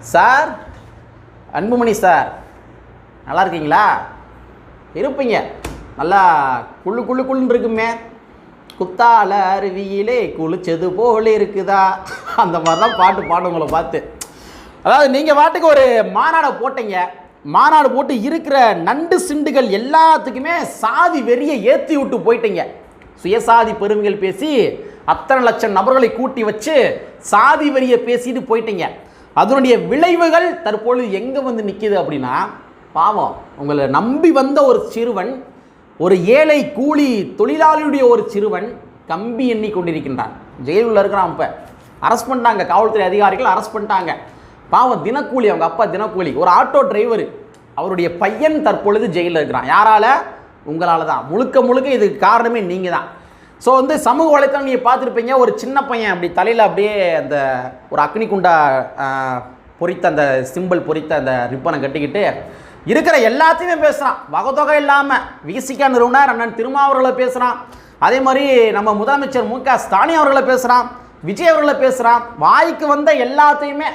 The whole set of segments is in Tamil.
Sir Anbumani sir. நல்லா இருக்கீங்களா? இருப்பீங்க. நல்லா குள்ளு குள்ளு குள்ளுன்னு இருக்குமே. குத்தால அருவியிலே குளிச்சது போல இருக்குதா? அந்த மாதிரி தான் பாட்டு பாடும் பார்த்து. அதாவது நீங்கள் பாட்டுக்கு ஒரு மாநாடை போட்டீங்க. மாநாடு போட்டு இருக்கிற நண்டு சிண்டுகள் எல்லாத்துக்குமே சாதி வெறியை ஏற்றி விட்டு போயிட்டீங்க. சுயசாதி பெருமைகள் பேசி அத்தனை லட்சம் நபர்களை கூட்டி வச்சு சாதி வெறியை பேசிட்டு போயிட்டீங்க. அதனுடைய விளைவுகள் தற்பொழுது எங்கே வந்து நிற்கிது அப்படின்னா பாவம் உங்களை நம்பி வந்த ஒரு சிறுவன் ஒரு ஏழை கூலி தொழிலாளியுடைய ஒரு சிறுவன் கம்பி எண்ணி கொண்டிருக்கின்றான். ஜெயிலில் இருக்கிறான் இப்போ. அரெஸ்ட் பண்ணிட்டாங்க காவல்துறை அதிகாரிகள் அரெஸ்ட் பண்ணிட்டாங்க. பாவம் தினக்கூலி அவங்க அப்பா தினக்கூலி ஒரு ஆட்டோ டிரைவர் அவருடைய பையன் தற்பொழுது ஜெயிலில் இருக்கிறான். யாரால? உங்களால் தான். முழுக்க முழுக்க இதுக்கு காரணமே நீங்கள் தான் ஸோ வந்து சமூக வலைத்தளம் நீங்கள் பார்த்துருப்பீங்க. ஒரு சின்ன பையன் அப்படி தலையில் அப்படியே அந்த ஒரு அக்னி குண்டா பொறித்த அந்த சிம்பிள் பொறித்த அந்த ரிப்பனை கட்டிக்கிட்டு இருக்கிற எல்லாத்தையுமே பேசுகிறான் வகத்தொகை இல்லாமல் விசிகா நிறுவனர் அண்ணன் திருமாவர்களை பேசுகிறான் அதே மாதிரி நம்ம முதலமைச்சர் மு. க. ஸ்டாலின் அவர்களை பேசுகிறான் விஜய் அவர்களை பேசுகிறான் வாய்க்கு வந்த எல்லாத்தையுமே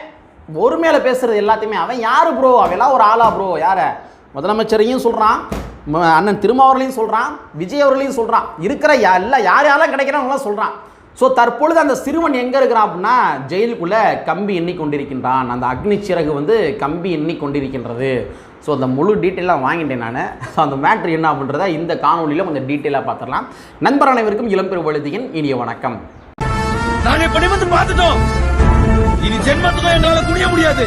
ஒருமையில் பேசுகிறது பேசுறது எல்லாத்தையுமே. அவன் யார் ப்ரோ அவெல்லாம் ஒரு ஆளா ப்ரோ யார? முதலமைச்சரையும் சொல்கிறான் அண்ணன் திருமாவர்களையும் சொல்கிறான் விஜய் அவர்களையும் சொல்கிறான் இருக்கிற யா- இல்லை யார் யாரெல்லாம் கிடைக்கிறாங்களாம் சொல்கிறான் ஸோ தற்பொழுது அந்த சிறுவன் எங்கே இருக்கிறான் அப்படின்னா ஜெயிலுக்குள்ளே கம்பி எண்ணி கொண்டிருக்கின்றான். அந்த அக்னி சிறகு வந்து கம்பி எண்ணி கொண்டிருக்கின்றது. ஸோ அந்த முழு டீட்டெயிலாக வாங்கிட்டேன் நான். ஸோ அந்த மேட்ரு என்ன அப்படின்றத இந்த காணொலியில் கொஞ்சம் டீட்டெயிலாக பார்த்துடலாம் நண்பர் அனைவருக்கும் இளம்பெரு எழுதியின் இனிய வணக்கம். இப்படி வந்து பார்த்துட்டோம். இனி ஜென்மத்துக்கும் என்னால் குனிய முடியாது.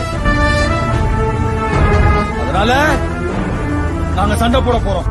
அதனால நாங்க சண்டை போட போறோம்.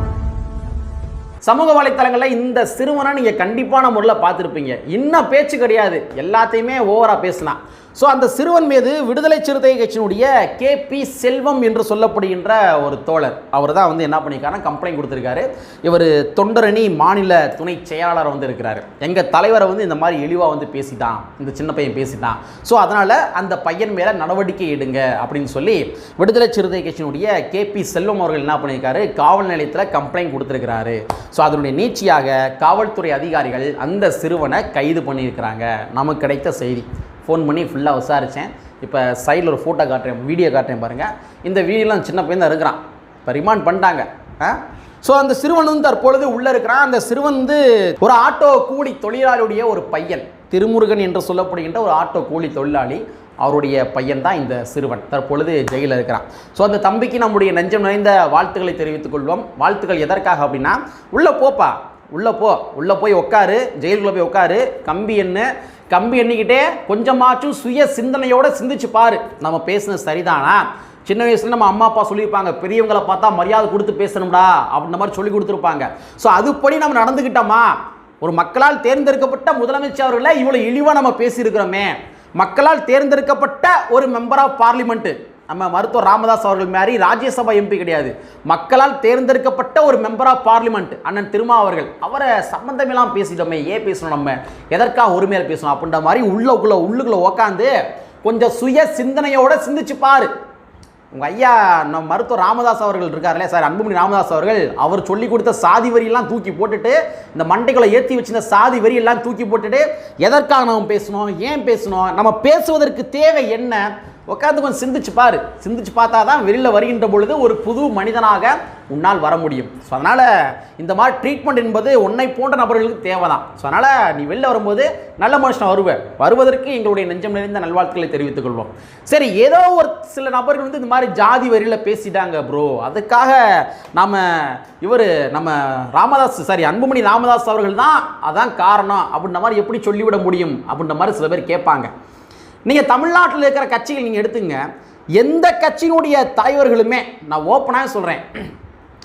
சமூக வலைத்தளங்களில் இந்த சிறுவனை நீங்கள் கண்டிப்பான முறையில் பார்த்துருப்பீங்க. இன்னும் பேச்சு கிடையாது. எல்லாத்தையுமே ஓவராக பேசினான் ஸோ அந்த சிறுவன் மீது விடுதலை சிறுத்தை கட்சியினுடைய கே பி செல்வம் என்று சொல்லப்படுகின்ற ஒரு தோழர். அவர் தான் வந்து என்ன பண்ணியிருக்காருன்னா கம்ப்ளைண்ட் கொடுத்துருக்காரு. இவர் தொண்டரணி மாநில துணை செயலாளர் வந்து இருக்கிறாரு. எங்கள் தலைவரை வந்து இந்த மாதிரி இழிவாக வந்து பேசிட்டான். இந்த சின்ன பையன் பேசிட்டான். ஸோ அதனால் அந்த பையன் மேலே நடவடிக்கை எடுங்க அப்படின்னு சொல்லி விடுதலை சிறுத்தை கட்சியினுடைய கே பி செல்வம் அவர்கள் என்ன பண்ணியிருக்காரு காவல் நிலையத்தில் கம்ப்ளைண்ட் கொடுத்துருக்கிறாரு. ஸோ அதனுடைய நீட்சியாக காவல்துறை அதிகாரிகள் அந்த சிறுவனை கைது பண்ணியிருக்கிறாங்க. நமக்கு கிடைத்த செய்தி. ஃபோன் பண்ணி ஃபுல்லாக விசாரித்தேன் இப்போ சைடில் ஒரு ஃபோட்டோ காட்டுறேன் வீடியோ காட்டுறேன் பாருங்கள் இந்த வீடியோலாம் சின்ன பையன் தான் இருக்கிறான் இப்போ ரிமாண்ட் பண்ணிட்டாங்க. ஆ? ஸோ அந்த சிறுவன் வந்து தற்பொழுது உள்ளே இருக்கிறான். அந்த சிறுவன் வந்து ஒரு ஆட்டோ கூலி தொழிலாளியுடைய ஒரு பையன். திருமுருகன் என்று சொல்லப்படுகின்ற ஒரு ஆட்டோ கூலி தொழிலாளி அவருடைய பையன் தான் இந்த சிறுவன். தற்பொழுது ஜெயிலில் இருக்கிறான். ஸோ அந்த தம்பிக்கு நம்முடைய நெஞ்சம் நிறைந்த வாழ்த்துக்களை தெரிவித்துக் கொள்வோம். வாழ்த்துக்கள் எதற்காக அப்படின்னா உள்ளே போப்பா உள்ளே போ உள்ளே போய் உட்காரு ஜெயிலுக்குள்ளே போய் உட்காரு கம்பி எண்ணு கம்பி எண்ணிக்கிட்டே கொஞ்சமாச்சும் சுய சிந்தனையோடு சிந்திச்சு பாரு. நம்ம பேசுனது சரிதானா? சின்ன வயசுல நம்ம அம்மா அப்பா சொல்லியிருப்பாங்க பெரியவங்களை பார்த்தா மரியாதை கொடுத்து பேசணும்டா அப்படின்ற மாதிரி சொல்லி கொடுத்துருப்பாங்க. ஸோ அதுபடி நம்ம நடந்துக்கிட்டோமா? ஒரு மக்களால் தேர்ந்தெடுக்கப்பட்ட முதலமைச்சர் அவர்களை இவ்வளோ இழிவாக நம்ம பேசியிருக்கிறோமே. மக்களால் தேர்ந்தெடுக்கப்பட்ட ஒரு மெம்பர் ஆஃப் பார்லிமெண்ட்டு நம்ம மருத்துவர் ராமதாஸ் அவர்கள் மாதிரி ராஜ்யசபா எம்பி கிடையாது. மக்களால் தேர்ந்தெடுக்கப்பட்ட ஒரு மெம்பர் ஆஃப் பார்லிமெண்ட் அண்ணன் திருமா அவர்கள். அவரை சம்மந்தமெல்லாம் பேசிட்டோமே ஏன் பேசணும் நம்ம? எதற்காக ஒருமையாக பேசணும்? அப்படின்ற மாதிரி உள்ளுக்குள்ள உள்ளுக்குள்ள உக்காந்து கொஞ்சம் சுய சிந்தனையோட சிந்திச்சு பாரு. உங்கள் ஐயா நம்ம மருத்துவர் ராமதாஸ் அவர்கள் இருக்காருல்ல சார் அன்புமணி ராமதாஸ் அவர்கள் அவர் சொல்லி கொடுத்த சாதி வரியெல்லாம் தூக்கி போட்டுட்டு இந்த மண்டைக்குள்ளே ஏற்றி வச்சிருந்த சாதி வரியெல்லாம் தூக்கி போட்டுட்டு எதற்காக நாம் பேசணும்? ஏன் பேசணும்? நம்ம பேசுவதற்கு தேவை என்ன? உட்காந்து கொஞ்சம் சிந்திச்சு பாரு. சிந்திச்சு பார்த்தா தான் வெளியில் வருகின்ற பொழுது ஒரு புது மனிதனாக உன்னால் வர முடியும். ஸோ அதனால் இந்த மாதிரி ட்ரீட்மெண்ட் என்பது உன்னை போன்ற நபர்களுக்கு தேவை தான் ஸோ அதனால் நீ வெளில வரும்போது நல்ல மனுஷன் வருவேன் வருவதற்கு எங்களுடைய நெஞ்சம் நிறைந்த நல்வாழ்த்துக்களை தெரிவித்துக் கொள்வோம். சரி ஏதோ ஒரு சில நபர்கள் வந்து இந்த மாதிரி ஜாதி வரியில் பேசிட்டாங்க ப்ரோ அதுக்காக நாம் இவர் நம்ம ராமதாஸ் சாரி அன்புமணி ராமதாஸ் அவர்கள் தான் அதான் காரணம். அப்படின்ற மாதிரி எப்படி சொல்லிவிட முடியும்? அப்படின்ற மாதிரி சில பேர் கேட்பாங்க. நீங்கள் தமிழ்நாட்டில் இருக்கிற கட்சிகள் நீங்கள் எடுத்துங்க. எந்த கட்சியினுடைய தலைவர்களுமே நான் ஓப்பனாக சொல்கிறேன்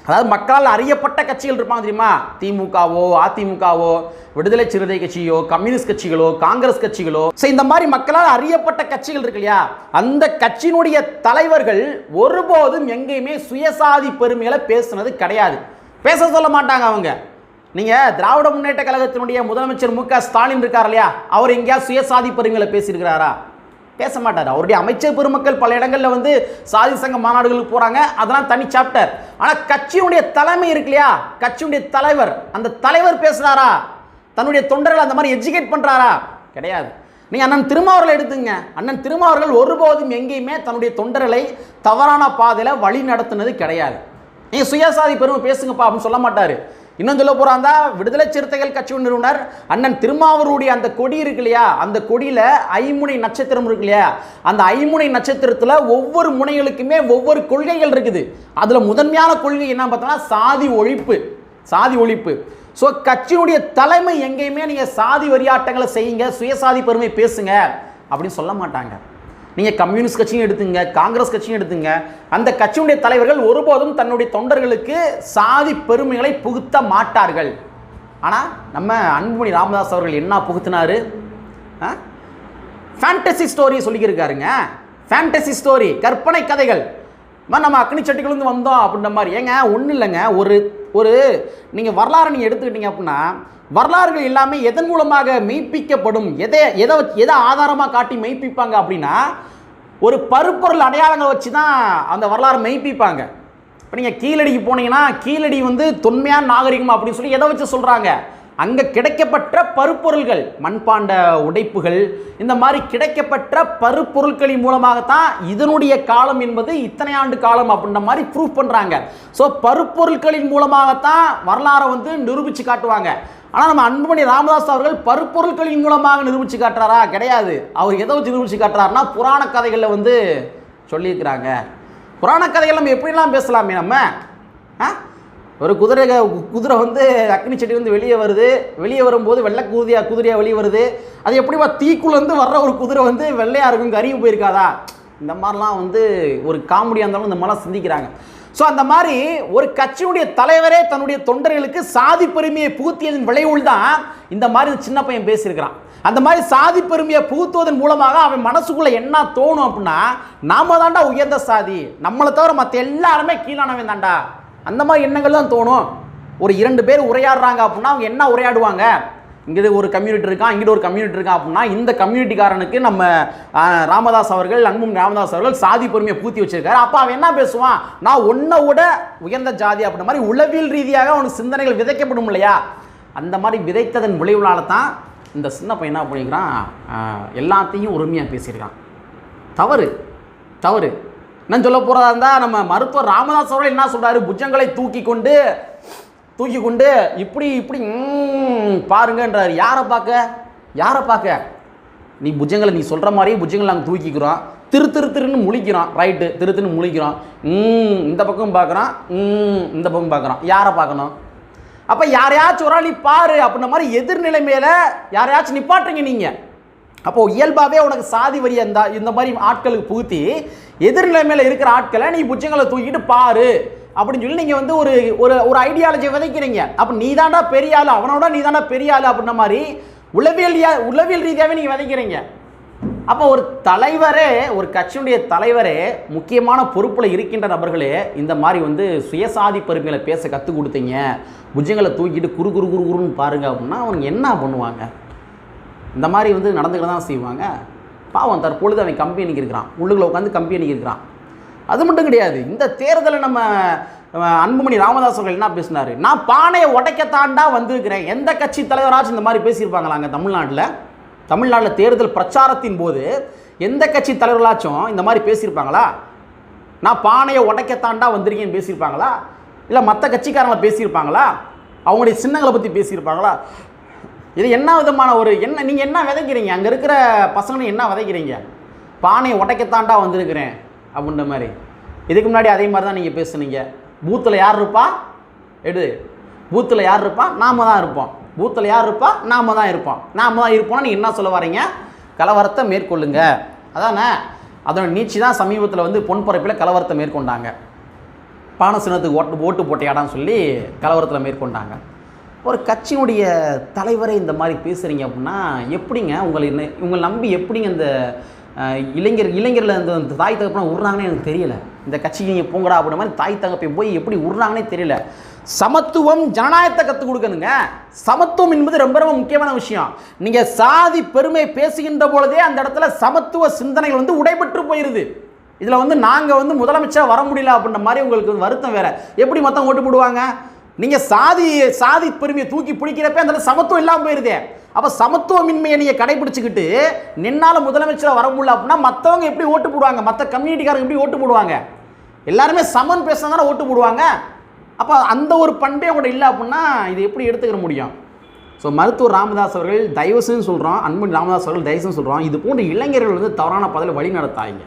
அதாவது மக்களால் அறியப்பட்ட கட்சிகள் இருப்பாங்க தெரியுமா? திமுகவோ அதிமுகவோ விடுதலை சிறுத்தை கட்சியோ கம்யூனிஸ்ட் கட்சிகளோ காங்கிரஸ் கட்சிகளோ. ஸோ இந்த மாதிரி மக்களால் அறியப்பட்ட கட்சிகள் இருக்கு இல்லையா? அந்த கட்சியினுடைய தலைவர்கள் ஒருபோதும் எங்கேயுமே சுயசாதி பெருமைகளை பேசுனது கிடையாது. பேச சொல்ல மாட்டாங்க அவங்க. நீங்கள் திராவிட முன்னேற்ற கழகத்தினுடைய முதலமைச்சர் மு க ஸ்டாலின் இருக்கார் இல்லையா? அவர் எங்கேயா சுயசாதி பெருமைகளை பேசியிருக்கிறாரா? பேச மாட்டார். அவருடைய அமைச்சர் பெருமக்கள் பல இடங்களில் வந்து சாதி சங்க மாநாடுகளுக்கு போகிறாங்க அதெல்லாம் தனி சாப்டர். ஆனால் கட்சியுடைய தலைமை இருக்கு இல்லையா? கட்சியுடைய தலைவர். அந்த தலைவர் பேசுகிறாரா தன்னுடைய தொண்டர்களை அந்த மாதிரி எஜுகேட் பண்ணுறாரா கிடையாது. நீங்கள் அண்ணன் திருமாவர்களை எடுத்துங்க. அண்ணன் திருமாவர்கள் ஒருபோதும் எங்கேயுமே தன்னுடைய தொண்டர்களை தவறான பாதையில் வழி நடத்துனது கிடையாது. நீங்கள் சுயசாதி பெருமை பேசுங்கப்பா அப்படின்னு சொல்ல மாட்டார். இன்னும் சொல்ல போகிறாந்தா விடுதலை சிறுத்தைகள் கட்சி நிறுவனர் அண்ணன் திருமாவருடைய அந்த கொடி இருக்கு இல்லையா? அந்த கொடியில் ஐமுனை நட்சத்திரம் இருக்கு இல்லையா? அந்த ஐமுனை நட்சத்திரத்தில் ஒவ்வொரு முனைகளுக்குமே ஒவ்வொரு கொள்கைகள் இருக்குது. அதில் முதன்மையான கொள்கை என்ன பார்த்தோம்னா சாதி ஒழிப்பு. சாதி ஒழிப்பு. ஸோ கட்சியினுடைய தலைமை எங்கேயுமே நீங்கள் சாதி வரியாட்டங்களை செய்யுங்க சுயசாதி பெருமை பேசுங்க அப்படின்னு சொல்ல மாட்டாங்க. நீங்கள் கம்யூனிஸ்ட் கட்சியும் எடுத்துங்க காங்கிரஸ் கட்சியும் எடுத்துங்க. அந்த கட்சியுடைய தலைவர்கள் ஒருபோதும் தன்னுடைய தொண்டர்களுக்கு சாதி பெருமைகளை புகுத்த மாட்டார்கள். ஆனால் நம்ம அன்புமணி ராமதாஸ் அவர்கள் என்ன புகுத்தினார்? ஃபேண்டசி ஸ்டோரி சொல்லிக்கிருக்காருங்க. ஃபேண்டசி ஸ்டோரி கற்பனை கதைகள். நம்ம அக்னி சட்டிக்குள்ளேருந்து வந்தோம் அப்படின்ற மாதிரி. ஏங்க ஒன்றும் இல்லைங்க. ஒரு ஒரு நீங்கள் வரலாறு நீங்கள் எடுத்துக்கிட்டீங்க அப்படின்னா வரலாறுகள் எல்லாமே எதன் மூலமாக மெய்ப்பிக்கப்படும்? எதை எதை எதை ஆதாரமாக காட்டி மெய்ப்பிப்பாங்க அப்படின்னா ஒரு பருப்பொருள் அடையாளங்களை வச்சு தான் அந்த வரலாறு மெய்ப்பிப்பாங்க. இப்போ நீங்கள் கீழடிக்கு போனீங்கன்னா கீழடி வந்து தொன்மையான நாகரிகம் அப்படின்னு சொல்லி எதை வச்சு சொல்கிறாங்க அங்கே கிடைக்கப்பட்ட பருப்பொருள்கள் மண்பாண்ட உடைப்புகள் இந்த மாதிரி கிடைக்கப்பட்ட பருப்பொருட்களின் மூலமாகத்தான் இதனுடைய காலம் என்பது இத்தனை ஆண்டு காலம் அப்படின்ற மாதிரி ப்ரூவ் பண்ணுறாங்க ஸோ பருப்பொருட்களின் மூலமாகத்தான் வரலாறை வந்து நிரூபித்து காட்டுவாங்க. ஆனால் நம்ம அன்புமணி ராமதாஸ் அவர்கள் பருப்பொருட்களின் மூலமாக நிரூபித்து காட்டுறாரா? கிடையாது. அவர் எதை வச்சு நிரூபித்து காட்டுறாருன்னா புராண கதைகளில் வந்து சொல்லியிருக்கிறாங்க. புராண கதைகள் நம்ம எப்படிலாம் பேசலாமே நம்ம? ஆ? ஒரு குதிரை குதிரை வந்து அக்னி செடி வந்து வெளியே வருது. வெளியே வரும்போது வெள்ளை குதிரையா குதிரையாக வெளியே வருது. அது எப்படிமா தீக்குள்ளேருந்து வர்ற ஒரு குதிரை வந்து வெள்ளையாக இருக்கும் கருகி போயிருக்காதா? இந்த மாதிரிலாம் வந்து ஒரு காமெடியாக இருந்தாலும் இந்த மாதிரிலாம் சிந்திக்கிறாங்க. ஸோ அந்த மாதிரி ஒரு கட்சியுடைய தலைவரே தன்னுடைய தொண்டர்களுக்கு சாதி பெருமையை புகுத்தியதன் விளைவுள் தான் இந்த மாதிரி சின்ன பையன் பேசியிருக்கிறான். அந்த மாதிரி சாதி பெருமையை புகுத்துவதன் மூலமாக அவன் மனசுக்குள்ளே என்ன தோணும் அப்படின்னா நாம தாண்டா உயர்ந்த சாதி. நம்மளை தவிர மற்ற எல்லாருமே கீழானவன் தாண்டா அந்த மாதிரி எண்ணங்கள் தான் தோணும். ஒரு இரண்டு பேர் உரையாடுறாங்க அப்படின்னா அவங்க என்ன உரையாடுவாங்க? இங்கே ஒரு கம்யூனிட்டி இருக்கான் இங்கிட்ட ஒரு கம்யூனிட்டி இருக்கான் அப்படின்னா இந்த கம்யூனிட்டிக்காரனுக்கு நம்ம ராமதாஸ் அவர்கள் அன்பும் ராமதாஸ் அவர்கள் சாதி பொறுமையை பூத்தி வச்சிருக்காரு. அப்போ அவன் என்ன பேசுவான்? நான் உன்னை விட உயர்ந்த ஜாதி அப்படின்ற மாதிரி உளவியல் ரீதியாக அவனுக்கு சிந்தனைகள் விதைக்கப்படும் இல்லையா? அந்த மாதிரி விதைத்ததன் விளைவுனால தான் இந்த சின்ன பையன் என்ன பண்ணிக்கிறான்? எல்லாத்தையும் உரிமையாக பேசியிருக்கான். தவறு. தவறு. என்ன சொல்ல போகிறதா இருந்தால் நம்ம மருத்துவர் ராமதாஸ் அவர்கள் என்ன சொல்கிறாரு புஜங்களை தூக்கி கொண்டு தூக்கி கொண்டு இப்படி இப்படி ம், பாருங்கன்றாரு. யாரை பார்க்க? யாரை பார்க்க? நீ புஜங்களை நீ சொல்கிற மாதிரியே புஜங்களை நாங்கள் தூக்கிக்கிறோம். திரு திரு திருன்னு முழிக்கிறோம். ரைட்டு திரு திருன்னு முழிக்கிறோம். ம் இந்த பக்கம் பார்க்குறோம் இந்த பக்கம் பார்க்குறோம் யாரை பார்க்கணும்? அப்போ யாரையாச்சும் ஒரு ஆள் நீ பாரு அப்படின்ற மாதிரி எதிர்நிலைமையில் யாரையாச்சும் நிப்பாட்டுறீங்க நீங்கள் அப்போ இயல்பாகவே உனக்கு சாதி வரி அந்த இந்த மாதிரி ஆட்களுக்கு புகுத்தி எதிர்நிலைமையில் இருக்கிற ஆட்களை நீ புச்சங்களை தூக்கிட்டு பாரு. அப்படின்னு சொல்லி நீங்கள் வந்து ஒரு ஒரு ஒரு ஐடியாலஜி விதைக்கிறீங்க. அப்போ நீ தாண்டா பெரிய ஆள் அவனோட நீ தாண்டா பெரிய ஆள் அப்படின்ற மாதிரி உளவியல் உளவியல் ரீதியாகவே நீங்கள் விதைக்கிறீங்க. அப்போ ஒரு தலைவரே ஒரு கட்சியுடைய தலைவரே முக்கியமான பொறுப்பில் இருக்கின்ற நபர்களே இந்த மாதிரி வந்து சுயசாதி பெருமைகளை பேச கற்றுக் கொடுத்தீங்க. புஜங்களை தூக்கிட்டு குறு குறு குறு குருன்னு பாருங்க அப்படின்னா அவங்க என்ன பண்ணுவாங்க? இந்த மாதிரி வந்து நடந்துக்கிட்டு தான் செய்வாங்க. பாவம் தற்பொழுது அவன் கம்பெனிக்கு இருக்கிறான் உள்ளுக்குள்ள உட்காந்து கம்பெனிக்கு இருக்கிறான் அது மட்டும் கிடையாது. இந்த தேர்தலை நம்ம அன்புமணி ராமதாஸ் அவர்கள் என்ன பேசினாரு? நான் பானையை உடைக்கத்தாண்டா வந்திருக்கிறேன். எந்த கட்சி தலைவராச்சும் இந்த மாதிரி பேசியிருப்பாங்களாங்க தமிழ்நாட்டில்? தமிழ்நாட்டில் தேர்தல் பிரச்சாரத்தின் போது எந்த கட்சி தலைவர்களாச்சும் இந்த மாதிரி பேசியிருப்பாங்களா? நான் பானையை உடைக்கத்தாண்டா வந்திருக்கேன்னு பேசியிருப்பாங்களா? இல்லை மற்ற கட்சிக்காரங்களை பேசியிருப்பாங்களா? அவங்களுடைய சின்னங்களை பற்றி பேசியிருப்பாங்களா? இது என்ன விதமான ஒரு என்ன நீங்கள் என்ன விதைக்கிறீங்க? அங்கே இருக்கிற பசங்களை என்ன விதைக்கிறீங்க? பானையை உடைக்கத்தாண்டா வந்திருக்கிறேன் அப்படின்ற மாதிரி. இதுக்கு முன்னாடி அதே மாதிரி தான் நீங்கள் பேசுனீங்க. பூத்தில் யார் இருப்பா? எடு. பூத்தில் யார் இருப்பா? நாம தான் இருப்போம். பூத்தில் யார் இருப்பா? நாம தான் இருப்போம். நாம தான் இருப்போம்னா நீங்கள் என்ன சொல்ல வரீங்க? கலவரத்தை மேற்கொள்ளுங்க. அதானே? அதோட நீச்சி தான் சமீபத்தில் வந்து பொன்பரப்பில் கலவரத்தை மேற்கொண்டாங்க. பானசினத்துக்கு சின்னத்துக்கு ஓட்டு ஓட்டு இடம்னு சொல்லி கலவரத்தில் மேற்கொண்டாங்க. ஒரு கட்சியினுடைய தலைவரை இந்த மாதிரி பேசுகிறீங்க அப்படின்னா எப்படிங்க? உங்களை என்ன- உங்களை நம்பி எப்படிங்க இந்த இளைஞர் இளைஞரில் இந்த இந்த தாய் தகப்பனை விட்றாங்கன்னு எனக்கு தெரியல. இந்த கட்சிக்கு நீங்கள் போங்கடா அப்படின்ற மாதிரி தாய் தகப்பை போய் எப்படி உருறாங்கன்னே தெரியல. சமத்துவம் ஜனநாயகத்தை கற்றுக் கொடுக்கணுங்க. சமத்துவம் என்பது ரொம்ப ரொம்ப முக்கியமான விஷயம். நீங்கள் சாதி பெருமை பேசுகின்ற பொழுதே அந்த இடத்துல சமத்துவ சிந்தனைகள் வந்து உடைபெற்று போயிடுது இதில் வந்து நாங்கள் வந்து முதலமைச்சராக வர முடியல அப்படின்ற மாதிரி உங்களுக்கு வருத்தம் வேறு. எப்படி மொத்தம் ஓட்டு போடுவாங்க? நீங்கள் சாதி சாதி பெருமையை தூக்கி பிடிக்கிறப்ப அந்த சமத்துவம் இல்லாமல் போயிருதே. அப்போ சமத்துவமின்மையை நீங்கள் கடைபிடிச்சிக்கிட்டு நின்னால முதலமைச்சராக வர முடியல அப்படின்னா மற்றவங்க எப்படி ஓட்டு போடுவாங்க? மற்ற கம்யூனிட்டிக்காரங்க எப்படி ஓட்டு போடுவாங்க? எல்லாருமே சமன் பேசினா தானே ஓட்டு போடுவாங்க. அப்போ அந்த ஒரு பண்பே கூட இல்லை அப்படின்னா இது எப்படி எடுத்துக்கிற முடியும்? ஸோ மருத்துவர் ராமதாஸ் அவர்கள் தயவுசுன்னு சொல்கிறோம் அன்பன் ராமதாஸ் அவர்கள் தயவுசுன்னு சொல்கிறோம் இது போன்ற இளைஞர்கள் வந்து தவறான பதில் வழி நடத்தாங்க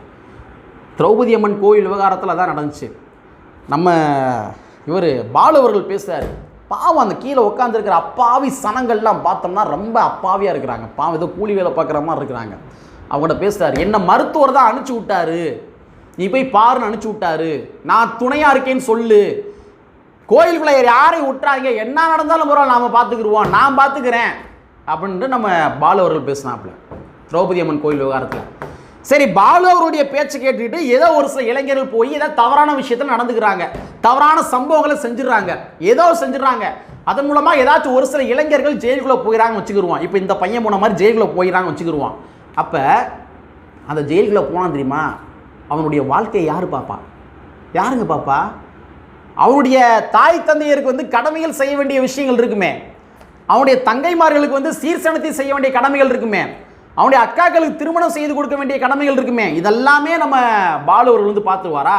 திரௌபதி அம்மன் கோயில் விவகாரத்தில் தான் நடந்துச்சு. நம்ம இவர் பாலு அவர்கள் பாவம் அந்த கீழே உட்காந்துருக்கிற அப்பாவி சனங்கள்லாம் பார்த்தோம்னா ரொம்ப அப்பாவியாக இருக்கிறாங்க. பாவம் ஏதோ கூலி வேலை பார்க்குற மாதிரி இருக்கிறாங்க. அவங்கள்ட்ட பேசுகிறார் என்ன மருத்துவர் தான் அனுப்பிச்சி விட்டாரு. நீ போய் பாருன்னு அனுப்பிச்சி விட்டாரு. நான் துணையாக இருக்கேன்னு சொல்லு. கோயிலுக்குள்ள யாரையும் விட்டுறாங்க என்ன நடந்தாலும் பரவாயில்ல நாம் பார்த்துக்குருவோம். நான் பார்த்துக்கிறேன். அப்படின்ட்டு நம்ம பாலு அவர்கள் பேசினாப்புல. திரௌபதி அம்மன் கோயில் விவகாரத்தில். சரி பாலு அவருடைய பேச்சை கேட்டுக்கிட்டு ஏதோ ஒரு சில இளைஞர்கள் போய் ஏதோ தவறான விஷயத்தில் நடந்துக்கிறாங்க. தவறான சம்பவங்களை செஞ்சிடறாங்க. ஏதோ செஞ்சிடறாங்க. அதன் மூலமாக ஏதாச்சும் ஒரு சில இளைஞர்கள் ஜெயிலுக்குள்ளே போயிடறாங்க வச்சுக்கிடுவான் இப்போ இந்த பையன் போன மாதிரி ஜெயிலுக்குள்ளே போயிடறாங்க வச்சுக்கிடுவான் அப்போ அந்த ஜெயிலுக்குள்ளே போனான் தெரியுமா? அவனுடைய வாழ்க்கையை யார் பாப்பா யாருங்க பாப்பா அவனுடைய தாய் தந்தையருக்கு வந்து கடமைகள் செய்ய வேண்டிய விஷயங்கள் இருக்குமே. அவனுடைய தங்கைமார்களுக்கு வந்து சீர்சனத்தை செய்ய வேண்டிய கடமைகள் இருக்குமே. அவனுடைய அக்காக்களுக்கு திருமணம் செய்து கொடுக்க வேண்டிய கடமைகள் இருக்குமே. இதெல்லாமே நம்ம பாலு அவர்கள் வந்து பார்த்துருவாரா?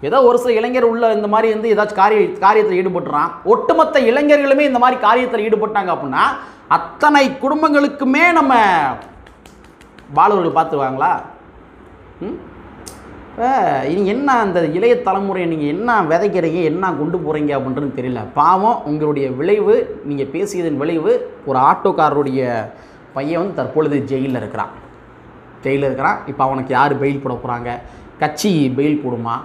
ஏதோ ஒரு சில இளைஞர் உள்ள இந்த மாதிரி வந்து ஏதாச்சும் காரிய காரியத்தில் ஈடுபட்டுறான். ஒட்டுமொத்த இளைஞர்களுமே இந்த மாதிரி காரியத்தில் ஈடுபட்டாங்க அப்படின்னா அத்தனை குடும்பங்களுக்குமே நம்ம பாலவர்கள் பார்த்துருவாங்களா? ம்? என்ன அந்த இளைய தலைமுறையை நீங்கள் என்ன விதைக்கிறீங்க என்ன கொண்டு போகிறீங்க அப்படின்றது தெரியல. பாவம் உங்களுடைய விளைவு நீங்கள் பேசியதன் விளைவு ஒரு ஆட்டோக்காரருடைய பையன் வந்து தற்பொழுது ஜெயிலில் இருக்கிறான். ஜெயிலில் இருக்கிறான். இப்போ அவனுக்கு யார் பெயில் போட போகிறாங்க கட்சி பெயில் போடுமா?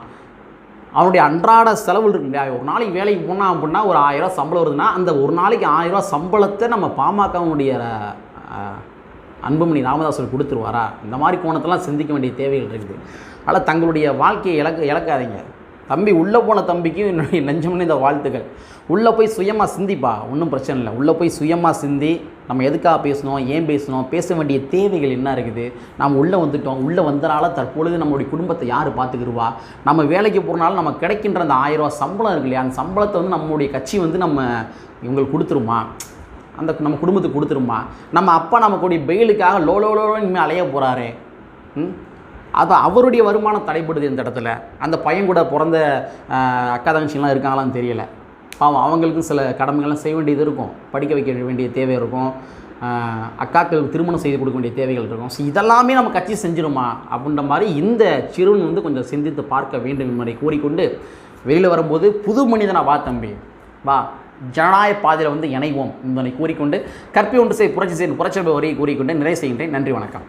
அவனுடைய அன்றாட செலவு இருக்கு இல்லையா? ஒரு நாளைக்கு வேலைக்கு போனால் அப்படின்னா ஒரு ஆயிரம் சம்பளம் வருதுன்னா அந்த ஒரு நாளைக்கு ஆயிரம் ரூபா சம்பளத்தை நம்ம பாமகவுடைய அன்புமணி ராமதாசன் கொடுத்துருவாரா? இந்த மாதிரி கோணத்தெல்லாம் சிந்திக்க வேண்டிய தேவைகள் இருக்குது. அதனால் தங்களுடைய வாழ்க்கையை இழக்க இழக்காதீங்க. தம்பி உள்ளே போன தம்பிக்கு என்னுடைய நெஞ்சம்னு இந்த வாழ்த்துக்கள். உள்ளே போய் சுயமாக சிந்திப்பா. ஒன்றும் பிரச்சனை இல்லை. உள்ளே போய் சுயமாக சிந்தி நம்ம எதுக்காக பேசணும் ஏன் பேசணும் பேச வேண்டிய தேவைகள் என்ன இருக்குது? நம்ம உள்ளே வந்துட்டோம் உள்ளே வந்தனால தற்பொழுது நம்மளுடைய குடும்பத்தை யார் பார்த்துக்கிடுவா நம்ம வேலைக்கு போகிறனால நம்ம கிடைக்கின்ற அந்த ஆயிரம் ரூபாய் சம்பளம் இருக்கு இல்லையா அந்த சம்பளத்தை வந்து நம்மளுடைய கட்சி வந்து நம்ம இவங்களுக்கு கொடுத்துருமா? அந்த நம்ம குடும்பத்துக்கு கொடுத்துருமா? நம்ம அப்பா நம்ம கூடிய பெயிலுக்காக லோ லோ லோ இனிமேல் அலைய போகிறாரு ம்? அது அவருடைய வருமானம் தடைப்படுது இந்த இடத்துல. அந்த பையன் கூட பிறந்த அக்கா தங்கச்சிலாம் இருக்காங்களான்னு தெரியலை. பாவம் அவங்களுக்கும் சில கடமைகள்லாம் செய்ய வேண்டியது இருக்கும். படிக்க வைக்க வேண்டிய தேவை இருக்கும். அக்காக்கள் அக்காக்களுக்கு திருமணம் செய்து கொடுக்க வேண்டிய தேவைகள் இருக்கும். ஸோ இதெல்லாமே நம்ம கட்சி செஞ்சிருமா? அப்படின்ற மாதிரி இந்த சிறுவன் வந்து கொஞ்சம் சிந்தித்து பார்க்க வேண்டும் என்பதை கூறிக்கொண்டு வெளியில் வரும்போது புது மனிதனா வா தம்பி. வா. ஜனநாயக பாதையில் வந்து இணைவோம் என்பதை கூறிக்கொண்டு கற்பி ஒன்று செய் புரட்சி செய்யும் புரட்சி வரியை கூறிக்கொண்டு நிறைவு செய்கின்றேன். நன்றி வணக்கம்.